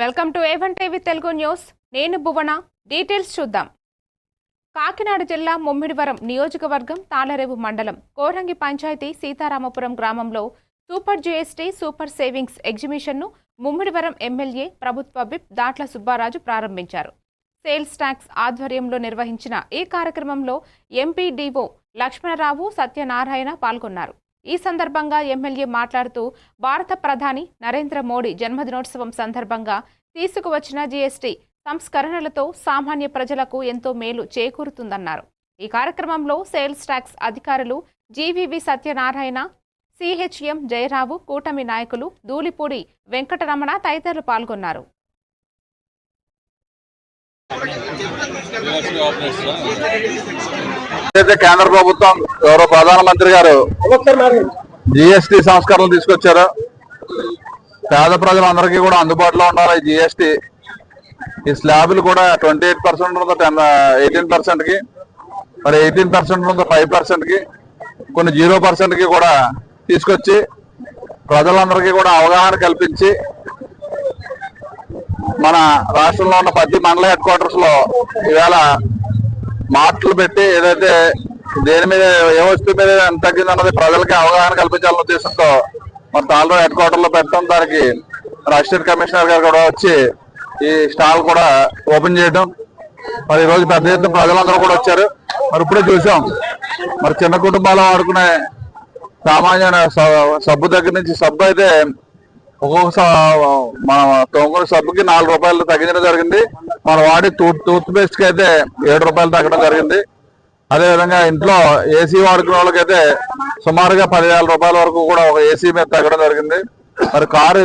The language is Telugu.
Welcome to A one TV Telugu news. నేను భువన. డీటెయిల్స్ చూద్దాం. కాకినాడ జిల్లా ముమ్మిడివరం నియోజకవర్గం తాళరేవు మండలం కోరంగి పంచాయతీ సీతారామపురం గ్రామంలో సూపర్ జీఎస్టీ సూపర్ సేవింగ్స్ ఎగ్జిబిషన్ను ముమ్మిడివరం ఎమ్మెల్యే ప్రభుత్వ విప్ దాట్ల సుబ్బారాజు ప్రారంభించారు. సేల్స్ ట్యాక్స్ ఆధ్వర్యంలో నిర్వహించిన ఈ కార్యక్రమంలో ఎంపీడీఓ లక్ష్మణరావు సత్యనారాయణ పాల్గొన్నారు. ఈ సందర్భంగా ఎమ్మెల్యే మాట్లాడుతూ భారత ప్రధాని నరేంద్ర మోడీ జన్మదినోత్సవం సందర్భంగా తీసుకువచ్చిన జీఎస్టీ సంస్కరణలతో సామాన్య ప్రజలకు ఎంతో మేలు చేకూరుతుందన్నారు. ఈ కార్యక్రమంలో సేల్స్ ట్యాక్స్ అధికారులు జీవీవి సత్యనారాయణ సిహెచ్ఎం జయరావు కూటమి నాయకులు ధూళిపూడి వెంకటరమణ తదితరులు పాల్గొన్నారు. కేంద్ర ప్రభుత్వం గౌరవ ప్రధానమంత్రి గారు జిఎస్టి సంస్కరణలు తీసుకొచ్చారు. పేద ప్రజలందరికీ కూడా అందుబాటులో ఉండాలి ఈ జిఎస్టి ఈ స్లాబులు కూడా ట్వంటీ ఎయిట్ పర్సెంట్ ఉందో టెన్ ఎయిటీన్ పర్సెంట్కి? మరి ఎయిటీన్ పర్సెంట్ ఉందో ఫైవ్ పర్సెంట్కి? కొన్ని జీరో పర్సెంట్కి కూడా తీసుకొచ్చి ప్రజలందరికీ కూడా అవగాహన కల్పించి మన రాష్ట్రంలో ఉన్న ప్రతి మండల హెడ్ క్వార్టర్స్లో ఈవేళ మార్ట్లు పెట్టి ఏదైతే దేని మీద ఏ వస్తువు మీద ఎంత తగ్గింది అన్నది ప్రజలకి అవగాహన కల్పించాలన్న ఉద్దేశంతో మన తాళ్ళలో హెడ్ క్వార్టర్లో పెట్టడం దానికి మన అసిస్టెంట్ కమిషనర్ గారు కూడా వచ్చి ఈ స్టాల్ కూడా ఓపెన్ చేయడం. మరి ఈ రోజు పెద్ద ఎత్తున ప్రజలందరూ కూడా వచ్చారు. మరి ఇప్పుడే చూసాం. మరి చిన్న కుటుంబాలు ఆడుకునే సామాన్య సబ్బు దగ్గర నుంచి సబ్బు అయితే ఒక్కొక్క మన తొంగర సబ్బుకి నాలుగు రూపాయలు తగ్గించడం జరిగింది. మనం వాడి టూత్ టూత్ పేస్ట్కి అయితే ఏడు రూపాయలు తగ్గడం జరిగింది. అదే విధంగా ఇంట్లో ఏసీ వాడుకునే వాళ్ళకైతే సుమారుగా పదివేల రూపాయల వరకు కూడా ఒక ఏసీ మీద తగ్గడం జరిగింది. మరి కారు